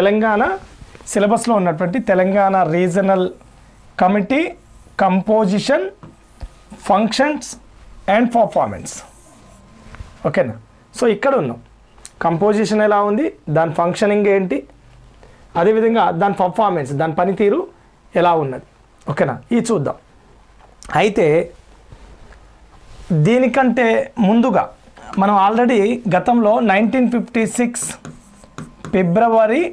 తెలంగాణ సిలబస్లో ఉన్నటువంటి Telangana regional committee composition functions and performance ఓకేనా? సో ఇక్కడ ఉన్నాం. కంపోజిషన్ ఎలా ఉంది? దాని ఫంక్షనింగ్ ఏంటి? అదేవిధంగా దాని పర్ఫార్మెన్స్ దాని పనితీరు ఎలా ఉన్నది? ఓకేనా? ఇది చూద్దాం. అయితే దీనికంటే ముందుగా మనం ఆల్రెడీ గతంలో నైన్టీన్ ఫిఫ్టీ సిక్స్ ఫిబ్రవరి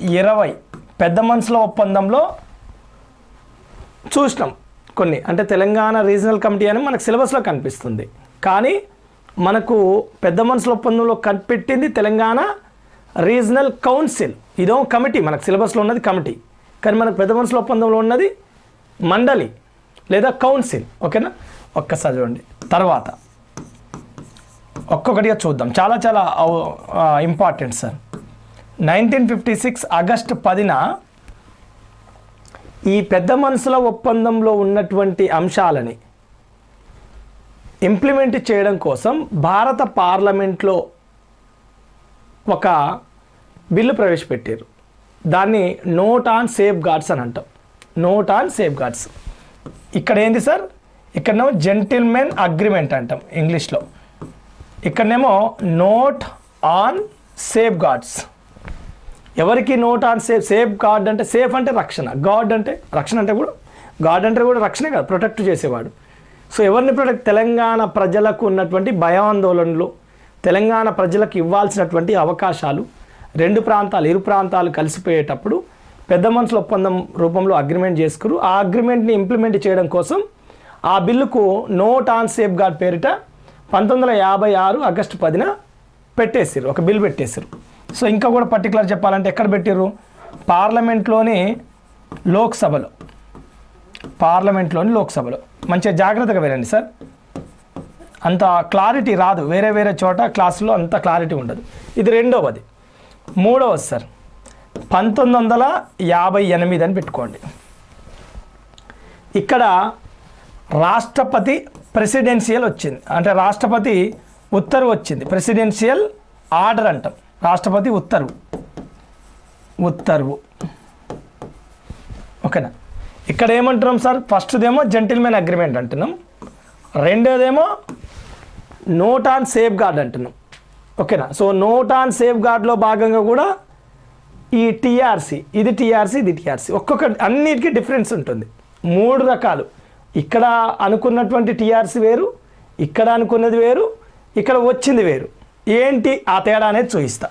ఇరవై పెద్ద మనసుల ఒప్పందంలో చూసినాం కొన్ని. అంటే తెలంగాణ రీజనల్ కమిటీ అని మనకు సిలబస్లో కనిపిస్తుంది. కానీ మనకు పెద్ద మనసుల ఒప్పందంలో కనిపెట్టింది తెలంగాణ రీజనల్ కౌన్సిల్. ఇదో కమిటీ మనకు సిలబస్లో ఉన్నది కమిటీ. కానీ మనకు పెద్ద మనుషుల ఒప్పందంలో ఉన్నది మండలి లేదా కౌన్సిల్. ఓకేనా? ఒక్కసారి చూడండి. తర్వాత ఒక్కొక్కటిగా చూద్దాం. చాలా చాలా important sir nineteen fifty six August పదిన ఈ పెద్ద మనసుల ఒప్పందంలో ఉన్నటువంటి అంశాలని ఇంప్లిమెంట్ చేయడం కోసం భారత పార్లమెంట్లో ఒక బిల్లు ప్రవేశపెట్టారు. దాన్ని నోట్ ఆన్ సేఫ్ గార్డ్స్ అని అంటాం. Note on safeguards. ఇక్కడ ఏంది సార్? ఇక్కడనేమో జెంటిల్మెన్ అగ్రిమెంట్ అంటాం ఇంగ్లీష్లో. ఇక్కడనేమో నోట్ ఆన్ సేఫ్ గార్డ్స్. ఎవరికి note on safe safeguard అంటే సేఫ్ అంటే రక్షణ. గాడ్ అంటే రక్షణ అంటే కూడా గాడ్ అంటే కూడా రక్షణ కదా ప్రొటెక్ట్ చేసేవాడు. సో ఎవరిని ప్రొటెక్ట్ తెలంగాణ ప్రజలకు ఉన్నటువంటి భయాందోళనలు తెలంగాణ ప్రజలకు ఇవ్వాల్సినటువంటి అవకాశాలు రెండు ప్రాంతాలు ఇరు ప్రాంతాలు కలిసిపోయేటప్పుడు పెద్ద మనుషుల ఒప్పందం రూపంలో అగ్రిమెంట్ చేసుకురు. ఆ అగ్రిమెంట్ని ఇంప్లిమెంట్ చేయడం కోసం ఆ బిల్లుకు నోట్ ఆన్ సేఫ్ గార్డ్ పేరిట పంతొమ్మిది వందల యాభై ఆరు ఆగస్టు పదిన పెట్టేసారు ఒక బిల్ పెట్టేశారు సో ఇంకా కూడా పర్టికులర్ చెప్పాలంటే ఎక్కడ పెట్టారు పార్లమెంట్లోని లోక్సభలో. పార్లమెంట్లోని లోక్సభలో. మంచిగా జాగ్రత్తగా వెళ్ళండి సార్. అంత క్లారిటీ రాదు. వేరే వేరే చోట క్లాసులో అంత క్లారిటీ ఉండదు. ఇది రెండవది. మూడవది సార్. పంతొమ్మిది వందల యాభై ఎనిమిది అని పెట్టుకోండి. ఇక్కడ రాష్ట్రపతి ప్రెసిడెన్షియల్ వచ్చింది. అంటే రాష్ట్రపతి ఉత్తర్వు వచ్చింది. ప్రెసిడెన్షియల్ ఆర్డర్ అంటాం. రాష్ట్రపతి ఉత్తర్వు. ఉత్తర్వు. ఓకేనా? ఇక్కడ ఏమంటున్నాం సార్? ఫస్ట్దేమో జెంటిల్మెన్ అగ్రిమెంట్ అంటున్నాం. రెండోదేమో నోట్ ఆన్ సేఫ్ గార్డ్ అంటున్నాం. ఓకేనా? సో నోట్ ఆన్ సేఫ్ గార్డ్లో భాగంగా కూడా ఈ టీఆర్సీ ఇది టీఆర్సీ ఇది టీఆర్సీ ఒక్కొక్క అన్నిటికీ డిఫరెన్స్ ఉంటుంది. మూడు రకాలు. ఇక్కడ అనుకున్నటువంటి టీఆర్సీ వేరు ఇక్కడ అనుకున్నది వేరు ఇక్కడ వచ్చింది వేరు. ఏంటి ఆ తేడా అనేది చూపిస్తా.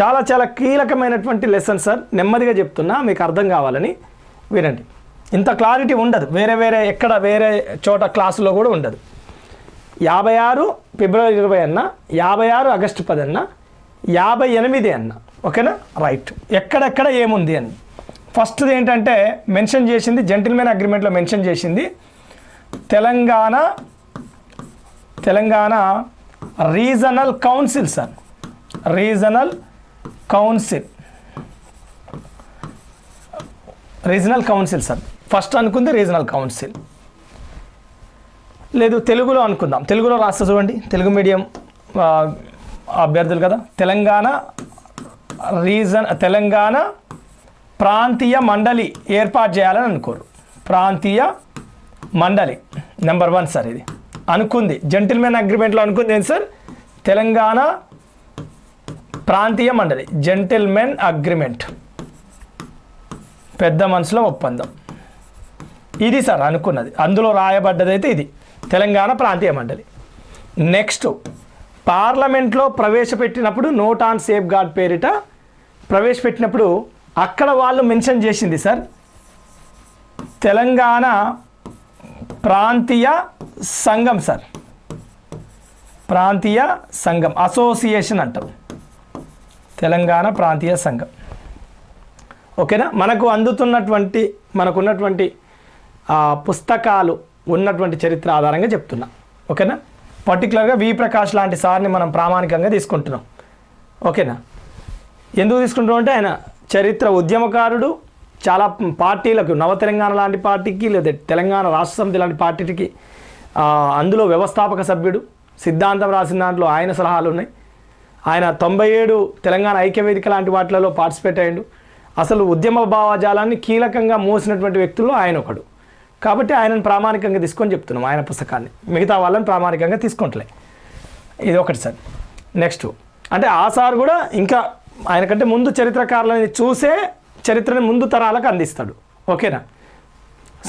చాలా చాలా కీలకమైనటువంటి లెసన్ సార్ నెమ్మదిగా చెప్తున్నా మీకు అర్థం కావాలని వినండి. ఇంత క్లారిటీ ఉండదు. వేరే వేరే ఎక్కడ వేరే చోట క్లాసులో కూడా ఉండదు. యాభై ఆరు ఫిబ్రవరి ఇరవై అన్న యాభై ఆరు ఆగస్టు పది అన్న యాభై ఎనిమిది అన్న ఓకేనా? రైట్ ఎక్కడెక్కడ ఏముంది అని. ఫస్ట్ది ఏంటంటే మెన్షన్ చేసింది జెంటిల్మెన్ అగ్రిమెంట్లో మెన్షన్ చేసింది Telangana Telangana regional council sir regional council regional council sir first అనుకుంది రీజనల్ కౌన్సిల్ లేదు తెలుగులో అనుకుందాం. తెలుగులో రాస్తా చూడండి. తెలుగు మీడియం అభ్యర్థులు కదా. తెలంగాణ రీజన్ తెలంగాణ ప్రాంతీయ మండలి ఏర్పాటు చేయాలని అనుకోరు. ప్రాంతీయ మండలి. నెంబర్ వన్ సార్ ఇది. అనుకుంది. జెంటిల్మెన్ అగ్రిమెంట్లో అనుకుంది ఏంటి సార్? తెలంగాణ ప్రాంతీయ మండలి. జెంటిల్మెన్ అగ్రిమెంట్ పెద్ద మనసులో ఒప్పందం. ఇది సార్ అనుకున్నది. అందులో రాయబడ్డది అయితే ఇది. తెలంగాణ ప్రాంతీయ మండలి. నెక్స్ట్ పార్లమెంట్లో ప్రవేశపెట్టినప్పుడు నోట్ ఆన్ సేఫ్ గార్డ్ పేరిట ప్రవేశపెట్టినప్పుడు అక్కడ వాళ్ళు మెన్షన్ చేసింది సార్ తెలంగాణ ప్రాంతీయ సంఘం సార్. ప్రాంతీయ సంఘం అసోసియేషన్ అంటాం తెలంగాణ ప్రాంతీయ సంఘం. ఓకేనా? మనకు అందుతున్నటువంటి మనకున్నటువంటి పుస్తకాలు ఉన్నటువంటి చరిత్ర ఆధారంగా చెప్తున్నా. ఓకేనా? పర్టికులర్గా వి. ప్రకాష్ లాంటి సార్ని మనం ప్రామాణికంగా తీసుకుంటున్నాం. ఓకేనా? ఎందుకు తీసుకుంటున్నాం అంటే ఆయన చరిత్ర ఉద్యమకారుడు చాలా పార్టీలకు నవ తెలంగాణ లాంటి పార్టీకి లేదా తెలంగాణ రాష్ట్ర సమితి లాంటి పార్టీకి అందులో వ్యవస్థాపక సభ్యుడు సిద్ధాంతం రాసిన దాంట్లో ఆయన సలహాలు ఉన్నాయి. ఆయన తొంభై ఏడు తెలంగాణ ఐక్యవేదిక లాంటి వాటిలలో పార్టిసిపేట్ అయ్యాడు. అసలు ఉద్యమ భావజాలాన్ని కీలకంగా మోసినటువంటి వ్యక్తుల్లో ఆయన ఒకడు. కాబట్టి ఆయనను ప్రామాణికంగా తీసుకొని చెప్తున్నాం ఆయన పుస్తకాన్ని. మిగతా వాళ్ళని ప్రామాణికంగా తీసుకుంటలే. ఇది ఒకటి సార్. నెక్స్ట్. అంటే ఆ సార్ కూడా ఇంకా ఆయనకంటే ముందు చరిత్రకారులని చూసే చరిత్రను ముందు తరాలకు అందిస్తాడు. ఓకేనా?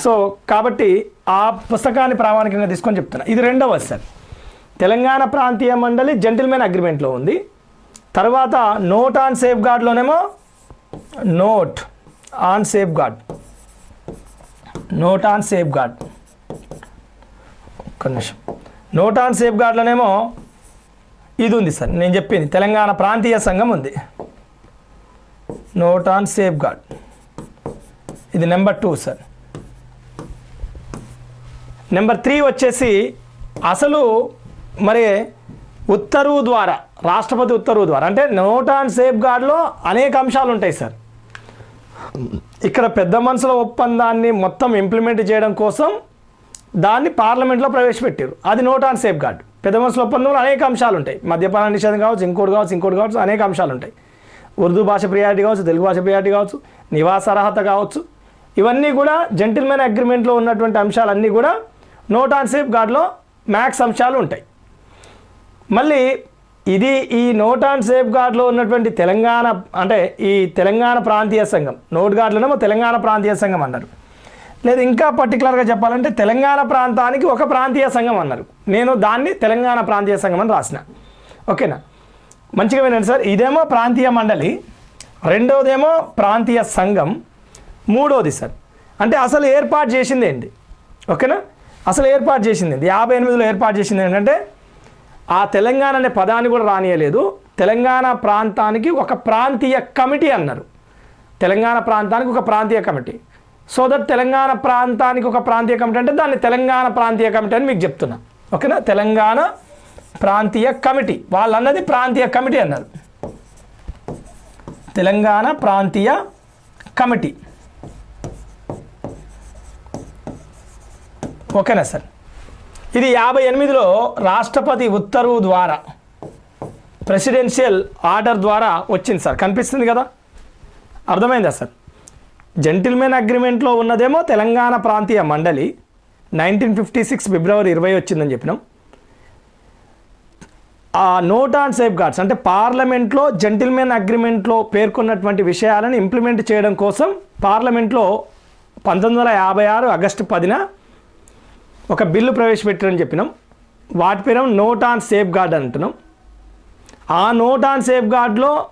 సో కాబట్టి ఆ పుస్తకాన్ని ప్రామాణికంగా తీసుకొని చెప్తున్నా. ఇది రెండవ సార్ తెలంగాణ ప్రాంతీయ మండలి జెంటిల్మెన్ అగ్రిమెంట్లో ఉంది. తర్వాత నోట్ ఆన్ సేఫ్ గార్డ్లోనేమో note on safeguard note on safeguard ఒక్క నిమిషం. నోట్ ఆన్ సేఫ్ గార్డ్లోనేమో ఇది ఉంది సార్. నేను చెప్పింది. తెలంగాణ ప్రాంతీయ సంఘం ఉంది. నోట్ ఆన్ సేఫ్ గార్డ్ ఇది number two sir number three వచ్చేసి అసలు మరి ఉత్తర్వు ద్వారా రాష్ట్రపతి ఉత్తర్వు ద్వారా అంటే నోట్ ఆన్ సేఫ్ గార్డ్లో అనేక అంశాలు ఉంటాయి సార్ ఇక్కడ పెద్ద మనుషుల ఒప్పందాన్ని మొత్తం ఇంప్లిమెంట్ చేయడం కోసం దాన్ని పార్లమెంట్లో ప్రవేశపెట్టారు అది నోట్ ఆన్ సేఫ్ గార్డ్ పెద్ద మనుషుల ఒప్పందంలో అనేక అంశాలు ఉంటాయి. మద్యపాన నిషేధం కావచ్చు ఇంకోటి కావచ్చు ఇంకోటి కావచ్చు అనేక అంశాలు ఉంటాయి. ఉర్దూ భాష ప్రియారిటీ కావచ్చు తెలుగు భాష ప్రియారిటీ కావచ్చు నివాస అర్హత కావచ్చు. ఇవన్నీ కూడా జెంటిల్మెన్ అగ్రిమెంట్లో ఉన్నటువంటి అంశాలన్నీ కూడా నోట్ ఆన్ సేఫ్ గార్డ్లో మ్యాక్స్ అంశాలు ఉంటాయి. మళ్ళీ ఇది ఈ నోట్ ఆన్ సేఫ్ గార్డ్లో ఉన్నటువంటి తెలంగాణ అంటే ఈ తెలంగాణ ప్రాంతీయ సంఘం నోట్ గార్డ్లోనేమో తెలంగాణ ప్రాంతీయ సంఘం అన్నారు. లేదు ఇంకా పర్టికులర్గా చెప్పాలంటే తెలంగాణ ప్రాంతానికి ఒక ప్రాంతీయ సంఘం అన్నారు. నేను దాన్ని తెలంగాణ ప్రాంతీయ సంఘం అని రాసిన. ఓకేనా? మంచిగా వినండి సార్. ఇదేమో ప్రాంతీయ మండలి రెండోదేమో ప్రాంతీయ సంఘం మూడోది సార్. అంటే అసలు ఏర్పాటు చేసింది ఏంటి? ఓకేనా? అసలు ఏర్పాటు చేసింది ఏంటి? యాభై ఎనిమిదిలో ఏర్పాటు చేసింది ఏంటంటే ఆ తెలంగాణ అనే పదాన్ని కూడా రానియలేదు. తెలంగాణ ప్రాంతానికి ఒక ప్రాంతీయ కమిటీ అన్నారు. తెలంగాణ ప్రాంతానికి ఒక ప్రాంతీయ కమిటీ. సో దట్ తెలంగాణ ప్రాంతానికి ఒక ప్రాంతీయ కమిటీ అంటే దాన్ని తెలంగాణ ప్రాంతీయ కమిటీ అని మీకు చెప్తున్నా. ఓకేనా? తెలంగాణ ప్రాంతీయ కమిటీ. వాళ్ళు అన్నది ప్రాంతీయ కమిటీ అన్నారు. తెలంగాణ ప్రాంతీయ కమిటీ. ఓకేనా సార్? ఇది యాభై ఎనిమిదిలో రాష్ట్రపతి ఉత్తర్వు ద్వారా ప్రెసిడెన్షియల్ ఆర్డర్ ద్వారా వచ్చింది సార్. కనిపిస్తుంది కదా? అర్థమైందా సార్? జెంటిల్మెన్ అగ్రిమెంట్లో ఉన్నదేమో తెలంగాణ ప్రాంతీయ మండలి. నైన్టీన్ ఫిఫ్టీ సిక్స్ ఫిబ్రవరి ఇరవై వచ్చిందని చెప్పినాం. ఆ నోట్ ఆన్ సేఫ్ గార్డ్స్ అంటే పార్లమెంట్లో జెంటిల్మెన్ అగ్రిమెంట్లో పేర్కొన్నటువంటి విషయాలను ఇంప్లిమెంట్ చేయడం కోసం పార్లమెంట్లో పంతొమ్మిది వందల యాభై ఆరు ఆగస్టు పదిన ఒక బిల్లు ప్రవేశపెట్టారని చెప్పినాం. వాటి పేరు నోట్ ఆన్ సేఫ్ గార్డ్ అంటున్నాం. ఆ నోట్ ఆన్ సేఫ్ గార్డ్లో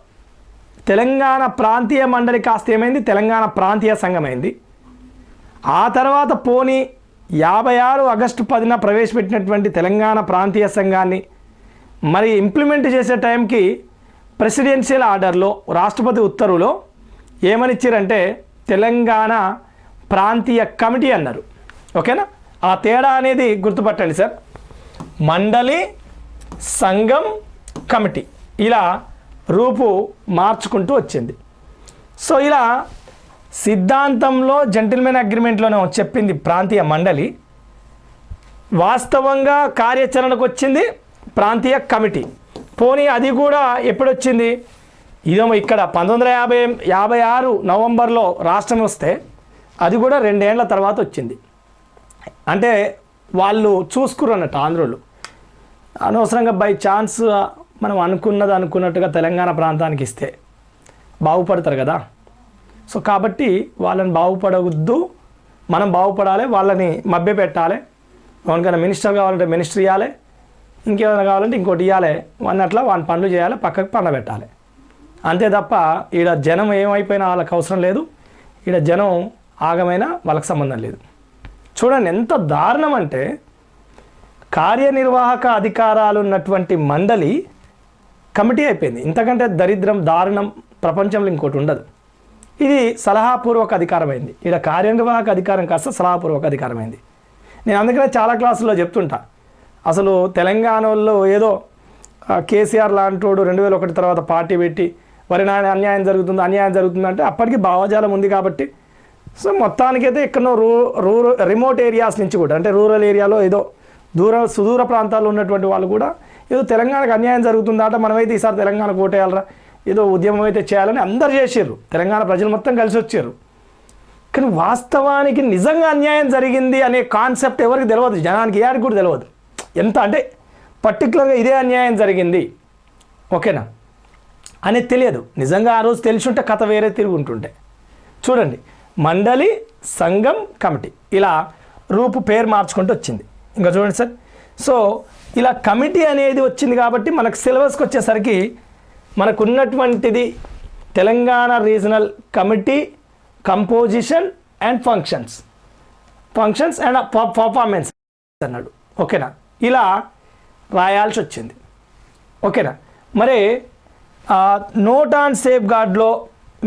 తెలంగాణ ప్రాంతీయ మండలి కాస్త ఏమైంది? తెలంగాణ ప్రాంతీయ సంఘం అయింది. ఆ తర్వాత పోని యాభై ఆరు ఆగస్టు పదిన ప్రవేశపెట్టినటువంటి తెలంగాణ ప్రాంతీయ సంఘాన్ని మరి ఇంప్లిమెంట్ చేసే టైంకి ప్రెసిడెన్షియల్ ఆర్డర్లో రాష్ట్రపతి ఉత్తర్వులో ఏమనిచ్చారంటే తెలంగాణ ప్రాంతీయ కమిటీ అన్నారు. ఓకేనా? ఆ తేడా అనేది గుర్తుపట్టండి సార్. మండలి సంఘం కమిటీ. ఇలా రూపు మార్చుకుంటూ వచ్చింది. సో ఇలా సిద్ధాంతంలో జెంటిల్మెన్ అగ్రిమెంట్లోనే చెప్పింది ప్రాంతీయ మండలి. వాస్తవంగా కార్యాచరణకు వచ్చింది. ప్రాంతీయ కమిటీ. పోనీ అది కూడా ఎప్పుడొచ్చింది? ఇదేమో ఇక్కడ పంతొమ్మిది వందల యాభై యాభై ఆరు నవంబర్లో రాష్ట్రం వస్తే అది కూడా రెండేళ్ళ తర్వాత వచ్చింది. అంటే వాళ్ళు చూసుకురు అన్నట్టు ఆంధ్రులు అనవసరంగా బై ఛాన్స్ మనం అనుకున్నది అనుకున్నట్టుగా తెలంగాణ ప్రాంతానికి ఇస్తే బాగుపడతారు కదా. సో కాబట్టి వాళ్ళని బాగుపడవద్దు. మనం బాగుపడాలి వాళ్ళని మభ్య పెట్టాలి ఎవరికైనా మినిస్టర్ కావాలంటే మినిస్టర్ ఇవ్వాలి ఇంకేమైనా కావాలంటే ఇంకోటి ఇవ్వాలి అన్నట్లా వాని పనులు చేయాలి పక్కకు పండబెట్టాలి అంతే తప్ప ఈడ జనం ఏమైపోయినా వాళ్ళకి అవసరం లేదు. ఈడ జనం ఆగమైనా వాళ్ళకి సంబంధం లేదు. చూడండి ఎంత దారుణం అంటే కార్యనిర్వాహక అధికారాలు ఉన్నటువంటి మండలి కమిటీ అయిపోయింది. ఇంతకంటే దరిద్రం దారుణం ప్రపంచంలో ఇంకోటి ఉండదు. ఇది సలహాపూర్వక అధికారమైంది. ఇక్కడ కార్యనిర్వాహక అధికారం కాస్త సలహాపూర్వక అధికారమైంది. నేను అందుకనే చాలా క్లాసుల్లో చెప్తుంటా. అసలు తెలంగాణలో ఏదో కేసీఆర్ లాంటోడు రెండు వేల ఒకటి తర్వాత పార్టీ పెట్టి వరి నాయన అన్యాయం జరుగుతుంది అన్యాయం జరుగుతుంది అంటే అప్పటికి భావజాలం ఉంది కాబట్టి. సో మొత్తానికైతే ఎక్కడో రూ రూరల్ రిమోట్ ఏరియాస్ నుంచి కూడా అంటే రూరల్ ఏరియాలో ఏదో దూర సుదూర ప్రాంతాల్లో ఉన్నటువంటి వాళ్ళు కూడా ఏదో తెలంగాణకు అన్యాయం జరుగుతుందట మనమైతే ఈసారి తెలంగాణకు ఓటేయాలరా ఏదో ఉద్యమం అయితే చేయాలని అందరు చేసారు తెలంగాణ ప్రజలు మొత్తం కలిసి వచ్చారు. కానీ వాస్తవానికి నిజంగా అన్యాయం జరిగింది అనే కాన్సెప్ట్ ఎవరికి తెలియదు జనానికి ఏడికి కూడా తెలియదు ఎంత అంటే పర్టికులర్గా ఇదే అన్యాయం జరిగింది. ఓకేనా? అనేది తెలియదు. నిజంగా ఆ రోజు తెలిసి ఉంటే కథ వేరే తిరుగుంటుంటే చూడండి. మండలి సంఘం కమిటీ. ఇలా రూపు పేరు మార్చుకుంటూ వచ్చింది. ఇంకా చూడండి సార్. సో ఇలా కమిటీ అనేది వచ్చింది కాబట్టి మనకు సిలబస్కి వచ్చేసరికి మనకు ఉన్నటువంటిది Telangana regional committee composition and functions. Functions and performance అన్నాడు. ఓకేనా? ఇలా రాయాల్సి వచ్చింది ఓకేనా? మరి నోట్ ఆన్ సేఫ్ గార్డ్లో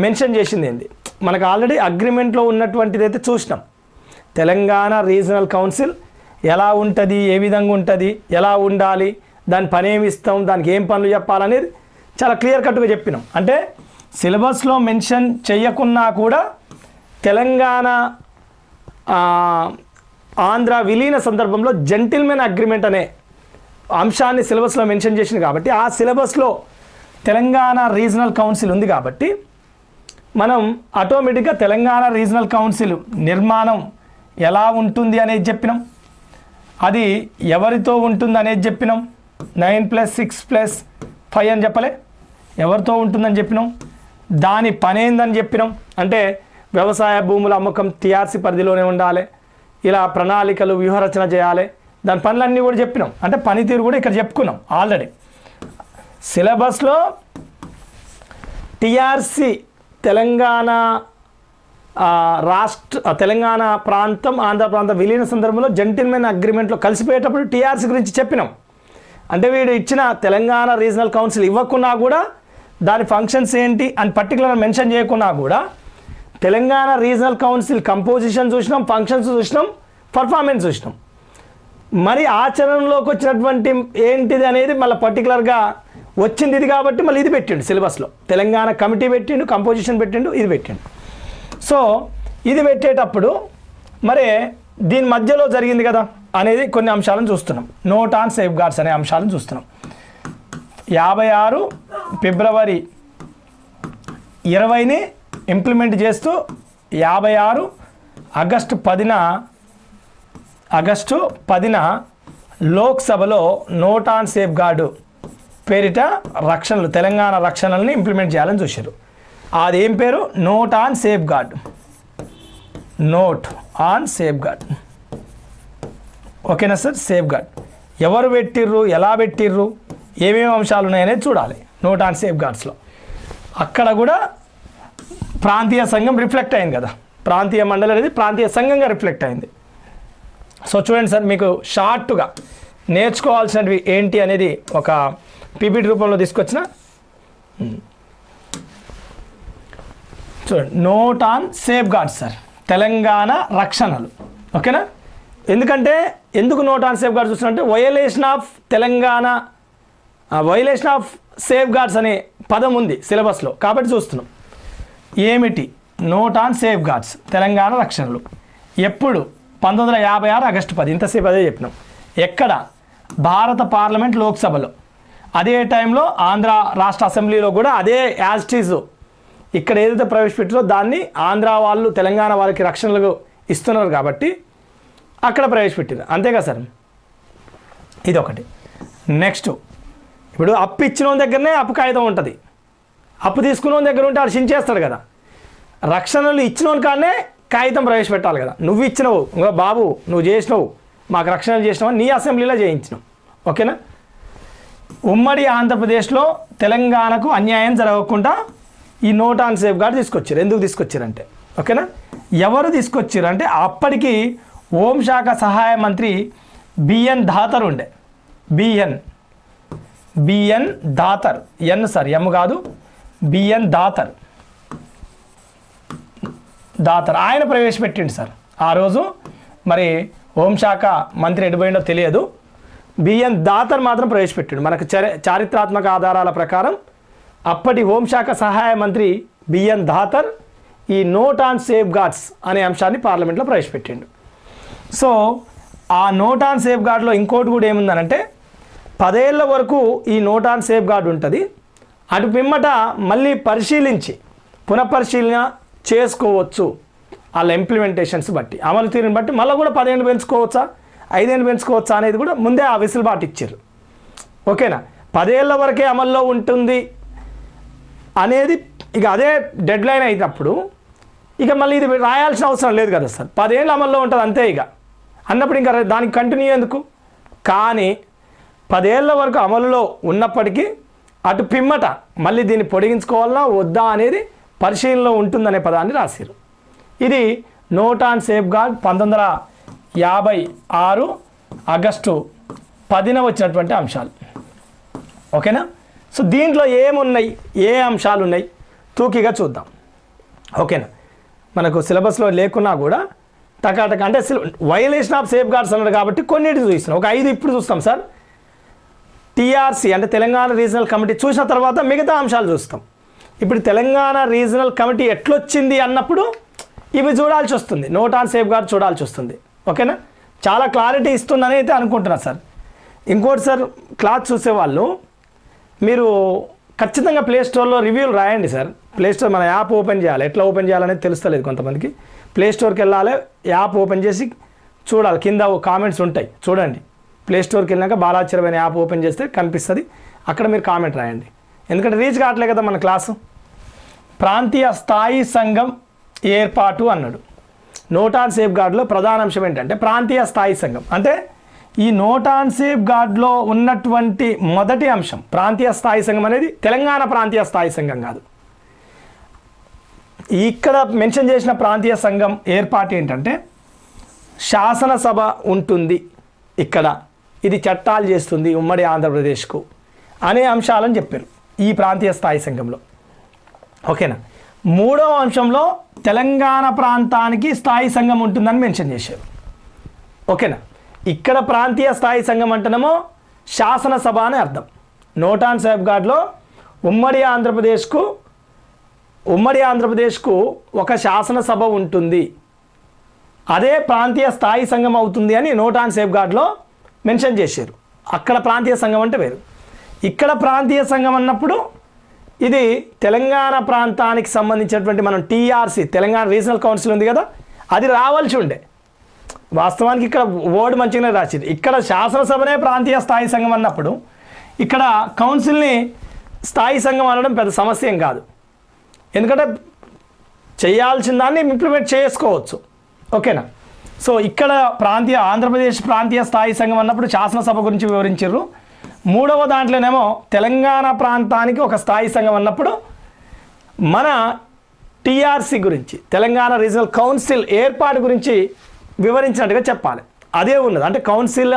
మెన్షన్ చేసింది ఏంది మనకు ఆల్రెడీ అగ్రిమెంట్లో ఉన్నటువంటిది అయితే చూసినాం. తెలంగాణ రీజనల్ కౌన్సిల్ ఎలా ఉంటుంది ఏ విధంగా ఉంటుంది ఎలా ఉండాలి దాని పని ఏమి ఇస్తాం దానికి ఏం పనులు చెప్పాలనేది చాలా క్లియర్ కట్గా చెప్పినాం. అంటే సిలబస్లో మెన్షన్ చేయకున్నా కూడా తెలంగాణ ఆంధ్ర విలీన సందర్భంలో జెంటిల్మెన్ అగ్రిమెంట్ అనే అంశాన్ని సిలబస్లో మెన్షన్ చేసింది కాబట్టి ఆ సిలబస్లో తెలంగాణ రీజనల్ కౌన్సిల్ ఉంది కాబట్టి మనం ఆటోమేటిక్గా తెలంగాణ రీజనల్ కౌన్సిల్ నిర్మాణం ఎలా ఉంటుంది అనేది చెప్పినాం. అది ఎవరితో ఉంటుంది అనేది చెప్పినాం. Nine plus six plus five అని చెప్పలే. ఎవరితో ఉంటుందని చెప్పినాం. దాని పని చెప్పినాం. అంటే వ్యవసాయ భూముల అమ్మకం టీఆర్సీ పరిధిలోనే ఉండాలి. ఇలా ప్రణాళికలు వ్యూహరచన చేయాలి. దాని పనులన్నీ కూడా చెప్పినాం. అంటే పనితీరు కూడా ఇక్కడ చెప్పుకున్నాం ఆల్రెడీ. సిలబస్లో టీఆర్సీ తెలంగాణ రాష్ట్ర తెలంగాణ ప్రాంతం ఆంధ్ర ప్రాంతం విలీన సందర్భంలో జెంటిల్మెన్ అగ్రిమెంట్లో కలిసిపోయేటప్పుడు టీఆర్సీ గురించి చెప్పినాం. అంటే వీడు ఇచ్చిన తెలంగాణ రీజనల్ కౌన్సిల్ ఇవ్వకున్నా కూడా దాని ఫంక్షన్స్ ఏంటి అని పర్టికులర్ మెన్షన్ చేయకున్నా కూడా తెలంగాణ రీజనల్ కౌన్సిల్ కంపోజిషన్ చూసినాం ఫంక్షన్స్ చూసినాం పర్ఫార్మెన్స్ చూసినాం. మరి ఆచరణలోకి వచ్చినటువంటి ఏంటిది అనేది మళ్ళీ పర్టికులర్గా వచ్చింది ఇది కాబట్టి మళ్ళీ ఇది పెట్టిండు సిలబస్లో. తెలంగాణ కమిటీ పెట్టిండు కంపోజిషన్ పెట్టిండు ఇది పెట్టిండు. సో ఇది పెట్టేటప్పుడు మరి దీని మధ్యలో జరిగింది కదా అనేది కొన్ని అంశాలను చూస్తున్నాం. నోట్ ఆన్ సేఫ్ గార్డ్స్ అనే అంశాలను చూస్తున్నాం. యాభై ఆరు ఫిబ్రవరి ఇరవైని ఇంప్లిమెంట్ చేస్తూ యాభై ఆరు ఆగస్టు పదిన ఆగస్టు పదిన లోక్సభలో నోట్ ఆన్ సేఫ్ గార్డు పేరిట రక్షణలు తెలంగాణ రక్షణల్ని ఇంప్లిమెంట్ చేయాలని చూశారు. అది ఏం పేరు? Note on safeguard. Note on safeguard. ఓకేనా సార్? Safeguard. ఎవరు పెట్టిర్రు? ఎలా పెట్టిర్రు? ఏమేమి అంశాలు ఉన్నాయనేది చూడాలి. నోట్ ఆన్ సేఫ్ గార్డ్స్లో. అక్కడ కూడా ప్రాంతీయ సంఘం రిఫ్లెక్ట్ అయింది కదా. ప్రాంతీయ మండలి అనేది ప్రాంతీయ సంఘంగా రిఫ్లెక్ట్ అయింది. సో చూడండి సార్ మీకు షార్ట్గా నేర్చుకోవాల్సినవి ఏంటి అనేది ఒక పీపీటీ రూపంలో తీసుకొచ్చిన. చూడండి note on safeguards sir Telangana రక్షణలు. ఓకేనా? ఎందుకంటే ఎందుకు నోట్ ఆన్ సేఫ్ గార్డ్స్ చూస్తున్నా అంటే violation of Telangana violation of safeguards అనే పదం ఉంది సిలబస్లో. కాబట్టి చూస్తున్నాం. ఏమిటి? Note on safeguards Telangana రక్షణలు. ఎప్పుడు? పంతొమ్మిది వందల యాభై ఆరు ఆగస్టు పది. ఇంతసేపు అదే చెప్పినాం. ఎక్కడ? భారత పార్లమెంట్ లోక్సభలో. అదే టైంలో ఆంధ్ర రాష్ట్ర అసెంబ్లీలో కూడా అదే యాజ్టీస్ ఇక్కడ ఏదైతే ప్రవేశపెట్టారో దాన్ని ఆంధ్ర వాళ్ళు తెలంగాణ వాళ్ళకి రక్షణలు ఇస్తున్నారు కాబట్టి అక్కడ ప్రవేశపెట్టారు అంతేగా సార్? ఇది ఒకటి నెక్స్ట్. ఇప్పుడు అప్పు ఇచ్చిన దగ్గరనే అప్పు కాగితం ఉంటుంది. అప్పు తీసుకున్న దగ్గర ఉంటే ఆడు చించేస్తాడు కదా. రక్షణలు ఇచ్చినోని కానీ కాగితం ప్రవేశపెట్టాలి కదా. నువ్వు ఇచ్చినవు ఇంకా బాబు నువ్వు చేసినవు మాకు రక్షణలు చేసినావు నీ అసెంబ్లీలో చేయించినావు ఓకేనా? ఉమ్మడి ఆంధ్రప్రదేశ్లో తెలంగాణకు అన్యాయం జరగకుండా ఈ నోట్ ఆన్ సేఫ్ గార్డ్ తీసుకొచ్చారు. ఎందుకు తీసుకొచ్చారంటే? ఓకేనా? ఎవరు తీసుకొచ్చారు అంటే అప్పటికి హోంశాఖ సహాయ మంత్రి బిఎన్ ధాతర్ ఉండే. B N B N Datar. N sir M కాదు. B N Datar. దాతర్. ఆయన ప్రవేశపెట్టిండు సార్. ఆ రోజు మరి హోంశాఖ మంత్రి ఎడిపోయిండో తెలియదు. బిఎన్ దాతర్ మాత్రం ప్రవేశపెట్టిండు. మనకు చరి చారిత్రాత్మక ఆధారాల ప్రకారం అప్పటి హోంశాఖ సహాయ మంత్రి బిఎన్ దాతర్ ఈ నోట్ ఆన్ సేఫ్ గార్డ్స్ అనే అంశాన్ని పార్లమెంట్లో ప్రవేశపెట్టిండు. సో ఆ నోట్ ఆన్ సేఫ్ గార్డ్లో ఇంకోటి కూడా ఏముందనంటే పదేళ్ళ వరకు ఈ నోట్ ఆన్ సేఫ్ గార్డ్ ఉంటుంది. అటు పిమ్మట మళ్ళీ పరిశీలించి పునఃపరిశీలన చేసుకోవచ్చు. వాళ్ళ ఇంప్లిమెంటేషన్స్ బట్టి అమలు తీరుని బట్టి మళ్ళీ కూడా పదిహేను పెంచుకోవచ్చా? ఐదేళ్ళు పెంచుకోవచ్చా అనేది కూడా ముందే ఆ వెసులుబాటు ఇచ్చారు. ఓకేనా? పదేళ్ళ వరకే అమల్లో ఉంటుంది అనేది ఇక అదే డెడ్ లైన్ అయినప్పుడు ఇక మళ్ళీ ఇది రాయాల్సిన అవసరం లేదు కదా సార్. పదేళ్ళు అమల్లో ఉంటుంది అంతే ఇక. అన్నప్పుడు ఇంకా దానికి కంటిన్యూ ఎందుకు? కానీ పదేళ్ళ వరకు అమలులో ఉన్నప్పటికీ అటు పిమ్మట మళ్ళీ దీన్ని పొడిగించుకోవాలా వద్దా అనేది పరిశీలనలో ఉంటుందనే పదాన్ని రాశారు ఇది నోట్ ఆన్ సేఫ్ గార్డ్ పంతొమ్మిది వందల యాభై ఆరు ఆగస్టు పదిన వచ్చినటువంటి అంశాలు. ఓకేనా? సో దీంట్లో ఏమున్నాయి? ఏ అంశాలు ఉన్నాయి తూకిగా చూద్దాం. ఓకేనా? మనకు సిలబస్లో లేకున్నా కూడా టకాటక అంటే వైలేషన్ ఆఫ్ సేఫ్ గార్డ్స్ అన్నారు కాబట్టి కొన్నిటి చూస్తున్నాం ఒక ఐదు ఇప్పుడు చూస్తాం సార్. టీఆర్సీ అంటే తెలంగాణ రీజనల్ కమిటీ చూసిన తర్వాత మిగతా అంశాలు చూస్తాం. ఇప్పుడు తెలంగాణ రీజనల్ కమిటీ ఎట్లొచ్చింది అన్నప్పుడు ఇవి చూడాల్సి వస్తుంది. నోట్ ఆన్ సేఫ్ గార్డ్ చూడాల్సి వస్తుంది. ఓకేనా? చాలా క్లారిటీ ఇస్తుందని అయితే అనుకుంటున్నా సార్. ఇంకోటి సార్ క్లాస్ చూసేవాళ్ళు మీరు ఖచ్చితంగా ప్లే స్టోర్లో రివ్యూలు రాయండి సార్. ప్లే స్టోర్ మన యాప్ ఓపెన్ చేయాలి. ఎట్లా ఓపెన్ చేయాలనేది తెలుస్తలేదు కొంతమందికి. ప్లే స్టోర్కి వెళ్ళాలి యాప్ ఓపెన్ చేసి చూడాలి. కింద కామెంట్స్ ఉంటాయి. చూడండి. ప్లే స్టోర్కి వెళ్ళాక అనే యాప్ ఓపెన్ చేస్తే కనిపిస్తుంది. అక్కడ మీరు కామెంట్ రాయండి. ఎందుకంటే రీచ్ కావట్లే కదా మన క్లాసు ప్రాంతీయ స్థాయి సంఘం ఏర్పాటు అన్నాడు. నోట్ ఆన్ సేఫ్ గార్డ్లో ప్రధాన అంశం ఏంటంటే ప్రాంతీయ స్థాయి సంఘం. అంటే ఈ నోట్ ఆన్ సేఫ్ గార్డ్లో ఉన్నటువంటి మొదటి అంశం ప్రాంతీయ స్థాయి సంఘం అనేది తెలంగాణ ప్రాంతీయ స్థాయి సంఘం కాదు. ఇక్కడ మెన్షన్ చేసిన ప్రాంతీయ సంఘం ఏర్పాటు ఏంటంటే శాసనసభ ఉంటుంది ఇక్కడ. ఇది చట్టాలు చేస్తుంది ఉమ్మడి ఆంధ్రప్రదేశ్కు అనే అంశాలని చెప్పారు ఈ ప్రాంతీయ స్థాయి సంఘంలో. ఓకేనా? మూడవ అంశంలో తెలంగాణ ప్రాంతానికి స్థాయి సంఘం ఉంటుందని మెన్షన్ చేశారు. ఓకేనా? ఇక్కడ ప్రాంతీయ స్థాయి సంఘం అంటేనేమో శాసనసభ అని అర్థం. నోటాన్ సాహెబ్ గార్డ్లో ఉమ్మడి ఆంధ్రప్రదేశ్కు ఉమ్మడి ఆంధ్రప్రదేశ్కు ఒక శాసనసభ ఉంటుంది. అదే ప్రాంతీయ స్థాయి సంఘం అవుతుంది అని నోటాన్ సేఫ్ గార్డ్లో మెన్షన్ చేశారు. అక్కడ ప్రాంతీయ సంఘం అంటే వేరు. ఇక్కడ ప్రాంతీయ సంఘం అన్నప్పుడు ఇది తెలంగాణ ప్రాంతానికి సంబంధించినటువంటి మనం టీఆర్సీ తెలంగాణ రీజనల్ కౌన్సిల్ ఉంది కదా అది రావాల్సి ఉండే. వాస్తవానికి ఇక్కడ వర్డ్ మంచిగానే రాసింది. ఇక్కడ శాసనసభనే ప్రాంతీయ స్థాయి సంఘం అన్నప్పుడు ఇక్కడ కౌన్సిల్ని స్థాయి సంఘం అనడం పెద్ద సమస్య ఏం కాదు. ఎందుకంటే చేయాల్సిన దాన్ని ఇంప్లిమెంట్ చేసుకోవచ్చు. ఓకేనా? సో ఇక్కడ ప్రాంతీయ ఆంధ్రప్రదేశ్ ప్రాంతీయ స్థాయి సంఘం అన్నప్పుడు శాసనసభ గురించి వివరించారు. మూడవ దాంట్లోనేమో తెలంగాణ ప్రాంతానికి ఒక స్థాయి సంఘం అన్నప్పుడు మన టీఆర్సీ గురించి తెలంగాణ రీజనల్ కౌన్సిల్ ఏర్పాటు గురించి వివరించినట్టుగా చెప్పాలి. అదే ఉన్నది. అంటే కౌన్సిల్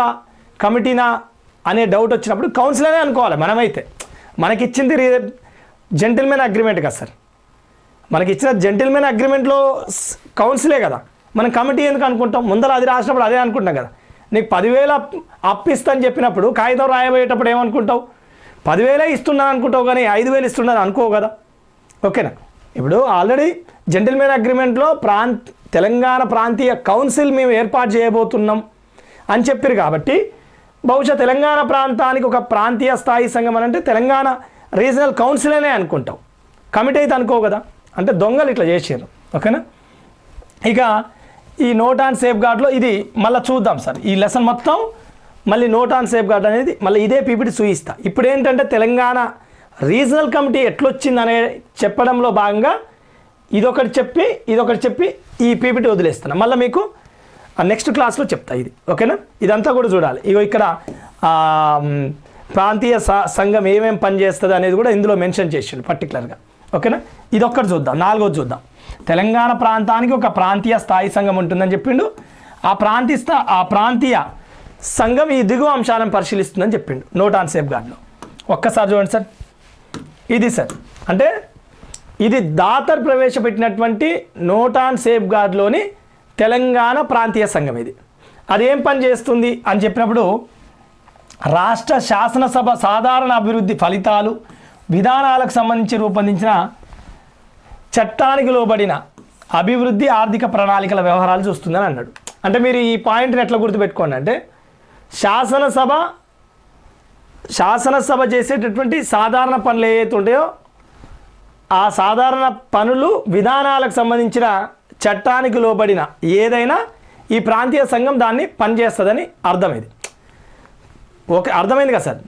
కమిటీనా అనే డౌట్ వచ్చినప్పుడు కౌన్సిల్ అనే అనుకోవాలి మనమైతే. మనకిచ్చింది జెంటిల్మెన్ అగ్రిమెంట్ కదా సార్. మనకి ఇచ్చిన జెంటిల్మెన్ అగ్రిమెంట్లో కౌన్సిలే కదా. మనం కమిటీ ఎందుకు అనుకుంటాం? ముందర అది రాసినప్పుడు అదే అనుకుంటాం కదా. నీకు పదివేల అప్పిస్తని చెప్పినప్పుడు కాగితం రాయబోయేటప్పుడు ఏమనుకుంటావు? పదివేలే ఇస్తున్నాను అనుకుంటావు కానీ ఐదు వేలు ఇస్తున్నాను అనుకోవు కదా. ఓకేనా? ఇప్పుడు ఆల్రెడీ జెంటిల్మెన్ అగ్రిమెంట్లో ప్రాంత్ తెలంగాణ ప్రాంతీయ కౌన్సిల్ మేము ఏర్పాటు చేయబోతున్నాం అని చెప్పారు కాబట్టి బహుశా తెలంగాణ ప్రాంతానికి ఒక ప్రాంతీయ స్థాయి సంఘం అని అంటే తెలంగాణ రీజనల్ కౌన్సిల్ అనే అనుకుంటాం కమిటీ అయితే అనుకో కదా. అంటే దొంగలు ఇట్లా చేసారు ఓకేనా? ఇక ఈ నోట్ ఆన్ సేఫ్ గార్డ్లో ఇది మళ్ళీ చూద్దాం సార్. ఈ లెసన్ మొత్తం మళ్ళీ నోట్ ఆన్ సేఫ్ గార్డ్ అనేది మళ్ళీ ఇదే పీపీటీ చూయిస్తా ఇప్పుడు ఏంటంటే తెలంగాణ రీజనల్ కమిటీ ఎట్లొచ్చిందనే చెప్పడంలో భాగంగా ఇదొకటి చెప్పి ఇదొకటి చెప్పి ఈ పీపీటీ వదిలేస్తాను మళ్ళీ మీకు నెక్స్ట్ క్లాస్లో చెప్తా ఇది. ఓకేనా? ఇదంతా కూడా చూడాలి. ఇగో ఇక్కడ ప్రాంతీయ స- సంఘం ఏమేమి పనిచేస్తుంది అనేది కూడా ఇందులో మెన్షన్ చేసిండు పర్టికులర్గా ఓకేనా? ఇదొక్కటి చూద్దాం. నాలుగోది చూద్దాం. తెలంగాణ ప్రాంతానికి ఒక ప్రాంతీయ స్థాయి సంఘం ఉంటుందని చెప్పిండు. ఆ ప్రాంతీయ ఆ ప్రాంతీయ సంఘం ఈ దిగువ అంశాలను పరిశీలిస్తుందని చెప్పిండు నోట్ ఆన్ సేఫ్ గార్డ్లో ఒక్కసారి చూడండి సార్. ఇది సార్. అంటే ఇది దాతర్ ప్రవేశపెట్టినటువంటి నోట్ ఆన్ సేఫ్ గార్డ్లోని తెలంగాణ ప్రాంతీయ సంఘం ఇది. అదేం పని చేస్తుంది అని చెప్పినప్పుడు రాష్ట్ర శాసనసభ సాధారణ అభివృద్ధి ఫలితాలు విధానాలకు సంబంధించి రూపొందించిన చట్టానికి లోబడిన అభివృద్ధి ఆర్థిక ప్రణాళికల వ్యవహారాలు చూస్తుందని అన్నాడు. అంటే మీరు ఈ పాయింట్ని ఎట్లా గుర్తుపెట్టుకోండి అంటే శాసనసభ శాసనసభ చేసేటటువంటి సాధారణ పనులు ఏవైతే ఉంటాయో ఆ సాధారణ పనులు విధానాలకు సంబంధించిన చట్టానికి లోబడిన ఏదైనా ఈ ప్రాంతీయ సంఘం దాన్ని పనిచేస్తుందని అర్థమైంది. ఓకే అర్థమైంది కదా సార్?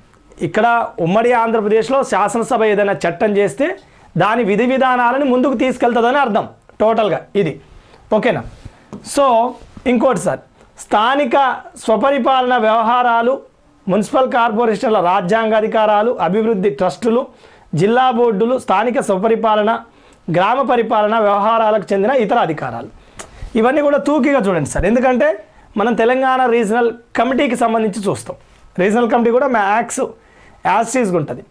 ఇక్కడ ఉమ్మడి ఆంధ్రప్రదేశ్లో శాసనసభ ఏదైనా చట్టం చేస్తే దాని విధి విధానాలను ముందుకు తీసుకెళ్తుందని అర్థం టోటల్గా ఇది. ఓకేనా? సో ఇంకోటి సార్ స్థానిక స్వపరిపాలన వ్యవహారాలు మున్సిపల్ కార్పొరేషన్ల రాజ్యాంగ అధికారాలు అభివృద్ధి ట్రస్టులు జిల్లా బోర్డులు స్థానిక స్వపరిపాలన గ్రామ పరిపాలన వ్యవహారాలకు చెందిన ఇతర అధికారాలు. ఇవన్నీ కూడా తూకిగా చూడండి సార్. ఎందుకంటే మనం తెలంగాణ రీజనల్ కమిటీకి సంబంధించి చూస్తాం. రీజనల్ కమిటీ కూడా మ్యాక్స్ యాసిడ్గా ఉంటుంది.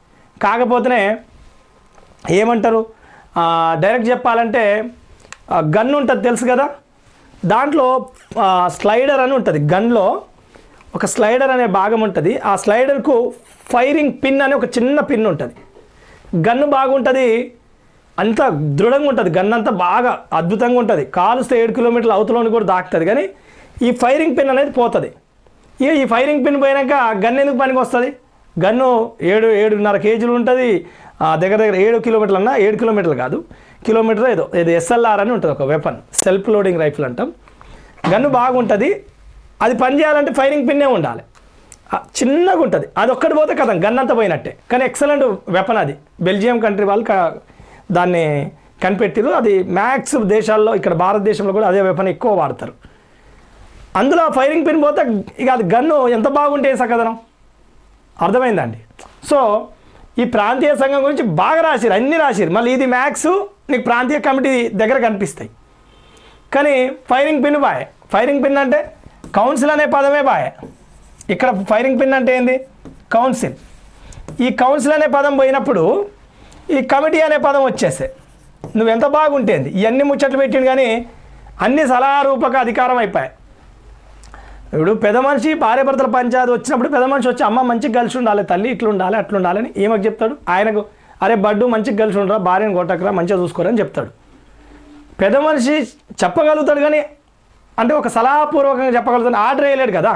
కాకపోతేనే ఏమంటారు? డైరెక్ట్ చెప్పాలంటే గన్ ఉంటుంది తెలుసు కదా? దాంట్లో స్లైడర్ అని ఉంటుంది. గన్లో ఒక స్లైడర్ అనే భాగం ఉంటుంది. ఆ స్లైడర్కు ఫైరింగ్ పిన్ అనే ఒక చిన్న పిన్ ఉంటుంది. గన్ను బాగుంటుంది. అంత దృఢంగా ఉంటుంది. గన్ అంతా బాగా అద్భుతంగా ఉంటుంది. కాలుస్తే ఏడు కిలోమీటర్ల అవతలని కూడా దాకుతుంది. కానీ ఈ ఫైరింగ్ పిన్ అనేది పోతుంది. ఇక ఈ ఫైరింగ్ పిన్ పోయినాక గన్ ఎందుకు పనికి వస్తుంది గన్ను ఏడు ఏడున్నర కేజీలు ఉంటుంది. దగ్గర దగ్గర ఏడు కిలోమీటర్లు అన్నా ఏడు కిలోమీటర్లు కాదు. కిలోమీటర్ ఏదో ఏదో ఎస్ఎల్ఆర్ అని ఉంటుంది ఒక వెపన్ సెల్ఫ్ లోడింగ్ రైఫిల్ అంటాం. గన్ను బాగుంటుంది. అది పని చేయాలంటే ఫైరింగ్ పిన్నే ఉండాలి. చిన్నగా ఉంటుంది. అది ఒక్కటి పోతే కదా గన్ అంతా పోయినట్టే. కానీ ఎక్సలెంట్ వెపన్ అది. బెల్జియం కంట్రీ వాళ్ళు దాన్ని కనిపెట్టిరు. అది మ్యాక్స్ దేశాల్లో ఇక్కడ భారతదేశంలో కూడా అదే వెపన్ ఎక్కువ వాడతారు. అందులో ఫైరింగ్ పిన్ పోతే ఇక అది గన్ను ఎంత బాగుంటే సకదనం? అర్థమైందండి. సో ఈ ప్రాంతీయ సంఘం గురించి బాగా రాసిరు అన్ని రాసిరు మళ్ళీ ఇది మ్యాథ్స్ నీకు ప్రాంతీయ కమిటీ దగ్గర కనిపిస్తాయి. కానీ firing pin boy. Firing pin అంటే కౌన్సిల్ అనే పదమే బాయ్. ఇక్కడ ఫైరింగ్ పిన్ అంటే ఏంది? కౌన్సిల్. ఈ కౌన్సిల్ అనే పదం పోయినప్పుడు ఈ కమిటీ అనే పదం వచ్చేసే. నువ్వు ఎంత బాగుంటేంది ఇవన్నీ ముచ్చట్లు పెట్టిండు కానీ అన్ని సలహా రూపక అధికారం అయిపోయాయి. ఇప్పుడు పెద్ద మనిషి భార్య భర్తల పంచాయతీ వచ్చినప్పుడు పెద్ద మనిషి వచ్చి అమ్మ మంచిగా కలిసి ఉండాలి తల్లి ఇట్లా ఉండాలి అట్లా ఉండాలని ఏమకు చెప్తాడు? ఆయనకు అరే బడ్డు మంచిగా కలిసి ఉండరా భార్యను కొట్టకరా మంచిగా చూసుకోరని చెప్తాడు. పెద్ద మనిషి చెప్పగలుగుతాడు కానీ అంటే ఒక సలహాపూర్వకంగా చెప్పగలుగుతాడు ఆర్డర్ వేయలేడు కదా.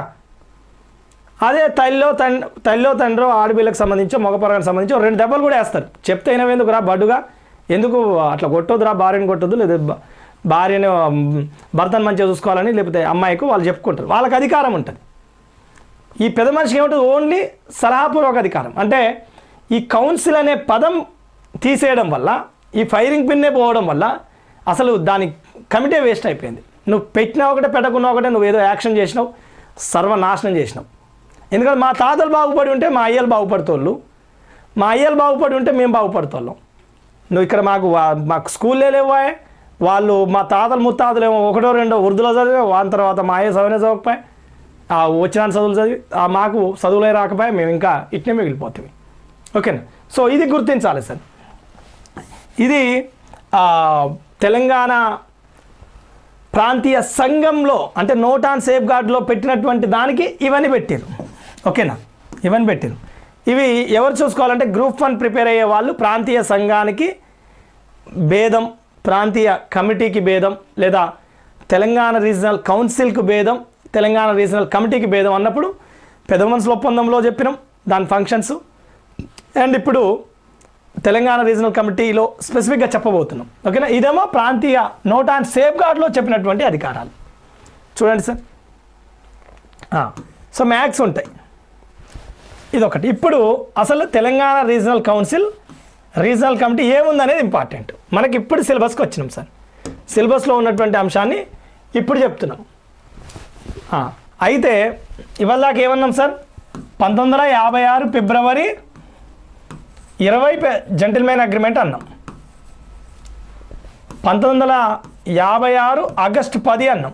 అదే తల్లిలో తండ్రి తల్లిలో తండ్రో ఆడపిల్లకు సంబంధించి మగపరానికి సంబంధించి రెండు దెబ్బలు కూడా వేస్తారు. చెప్తే అయినవేందుకు రా బడ్డుగా? ఎందుకు అట్లా కొట్టొద్దురా భార్యను కొట్టొద్దు లేదా భార్యను భర్తను మంచిగా చూసుకోవాలని లేకపోతే అమ్మాయికి వాళ్ళు చెప్పుకుంటారు. వాళ్ళకి అధికారం ఉంటుంది. ఈ పెద్ద మనిషికి ఏమిటంది? ఓన్లీ సలహాపూర్వక అధికారం. అంటే ఈ కౌన్సిల్ అనే పదం తీసేయడం వల్ల ఈ ఫైరింగ్ పిన్నే పోవడం వల్ల అసలు దాని కమిటీ వేస్ట్ అయిపోయింది. నువ్వు పెట్టినా ఒకటే పెట్టకున్నా ఒకటే నువ్వు ఏదో యాక్షన్ చేసినావు సర్వనాశనం చేసినావు. ఎందుకంటే మా తాతలు బాగుపడి ఉంటే మా అయ్యలు బాగుపడతోళ్ళు మా అయ్యలు బాగుపడి ఉంటే మేము బాగుపడతాళ్ళం నువ్వు ఇక్కడ మాకు మాకు స్కూల్లే లేవా వాళ్ళు మా తాతలు ముత్తాతలు ఏమో ఒకటో రెండో ఉర్దూలో చదివే వాని తర్వాత మా అయ్య చదివిన చదవకపోయి ఆ వచ్చిన చదువులు చదివి ఆ మాకు చదువులే రాకపోయి మేము ఇంకా ఇట్నే మిగిలిపోతాం. ఓకేనా? సో ఇది గుర్తించాలి సార్. ఇది తెలంగాణ ప్రాంతీయ సంఘంలో అంటే నోట్ ఆన్ సేఫ్ గార్డ్లో పెట్టినటువంటి దానికి ఇవన్నీ పెట్టారు ఓకేనా? ఇవన్నీ పెట్టారు ఇవి ఎవరు చూసుకోవాలంటే గ్రూప్ వన్ ప్రిపేర్ అయ్యే వాళ్ళు ప్రాంతీయ సంఘానికి భేదం ప్రాంతీయ కమిటీకి భేదం లేదా తెలంగాణ రీజనల్ కౌన్సిల్కి భేదం తెలంగాణ రీజనల్ కమిటీకి భేదం అన్నప్పుడు పెద్ద మనసుల ఒప్పందంలో చెప్పినాం. దాని ఫంక్షన్స్. అండ్ ఇప్పుడు తెలంగాణ రీజనల్ కమిటీలో స్పెసిఫిక్గా చెప్పబోతున్నాం. ఓకేనా? ఇదేమో ప్రాంతీయ నోట్ అండ్ సేఫ్ గార్డ్లో చెప్పినటువంటి అధికారాలు. చూడండి సార్. సో మ్యాథ్స్ ఉంటాయి. ఇదొకటి. ఇప్పుడు అసలు Telangana regional council regional committee ఏముందనేది important. మనకి ఇప్పుడు సిలబస్కి వచ్చినాం సార్. సిలబస్లో ఉన్నటువంటి అంశాన్ని ఇప్పుడు చెప్తున్నాం. అయితే ఇవాళ దాకా ఏమన్నాం సార్? పంతొమ్మిది వందల యాభై ఆరు ఫిబ్రవరి ఇరవై జెంటిల్మెన్ అగ్రిమెంట్ అన్నాం. పంతొమ్మిది వందల యాభై ఆరు ఆగస్టు పది అన్నాం.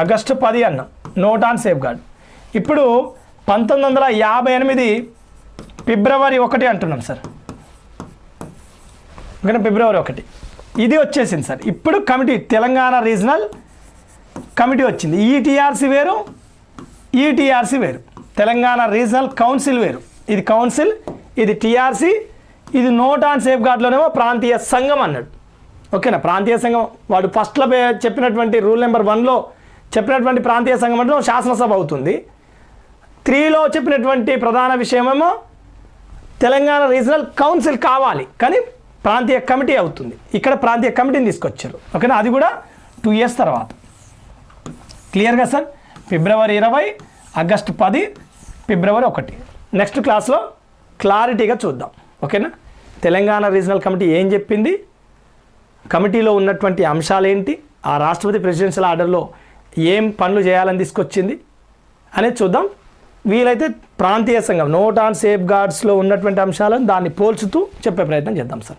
ఆగస్టు పది అన్నాం. నోట్ ఆన్ సేఫ్ గార్డ్ ఇప్పుడు పంతొమ్మిది వందల యాభై ఎనిమిది ఫిబ్రవరి ఒకటి అంటున్నాం సార్. ఓకేనా ఫిబ్రవరి ఒకటి. ఇది వచ్చేసింది సార్. ఇప్పుడు కమిటీ తెలంగాణ రీజనల్ కమిటీ వచ్చింది. ఈటీఆర్సీ వేరు ఈటీఆర్సీ వేరు. తెలంగాణ రీజనల్ కౌన్సిల్ వేరు. ఇది కౌన్సిల్ ఇది టీఆర్సీ ఇది నోట్ ఆన్ సేఫ్ గార్డ్లోనేమో ప్రాంతీయ సంఘం అన్నాడు. ఓకేనా? ప్రాంతీయ సంఘం. వాడు ఫస్ట్లో పే- చెప్పినటువంటి రూల్ నెంబర్ వన్లో చెప్పినటువంటి ప్రాంతీయ సంఘం అంటే శాసనసభ అవుతుంది. త్రీలో చెప్పినటువంటి ప్రధాన విషయమేమో తెలంగాణ రీజనల్ కౌన్సిల్ కావాలి. కానీ ప్రాంతీయ కమిటీ అవుతుంది. ఇక్కడ ప్రాంతీయ కమిటీని తీసుకొచ్చారు. ఓకేనా? అది కూడా టూ ఇయర్స్ తర్వాత. క్లియర్గా సార్? ఫిబ్రవరి ఇరవై ఆగస్టు పది ఫిబ్రవరి ఒకటి. నెక్స్ట్ క్లాస్లో క్లారిటీగా చూద్దాం. ఓకేనా? తెలంగాణ రీజనల్ కమిటీ ఏం చెప్పింది? కమిటీలో ఉన్నటువంటి అంశాలు ఏంటి ఆ రాష్ట్రపతి ప్రెసిడెన్షియల్ ఆర్డర్లో ఏం పనులు చేయాలని తీసుకొచ్చింది? అనేది చూద్దాం. వీలైతే ప్రాంతీయ సంఘం నోట్ ఆన్ సేఫ్ గార్డ్స్లో ఉన్నటువంటి అంశాలను దాన్ని పోల్చుతూ చెప్పే ప్రయత్నం చేద్దాం sir.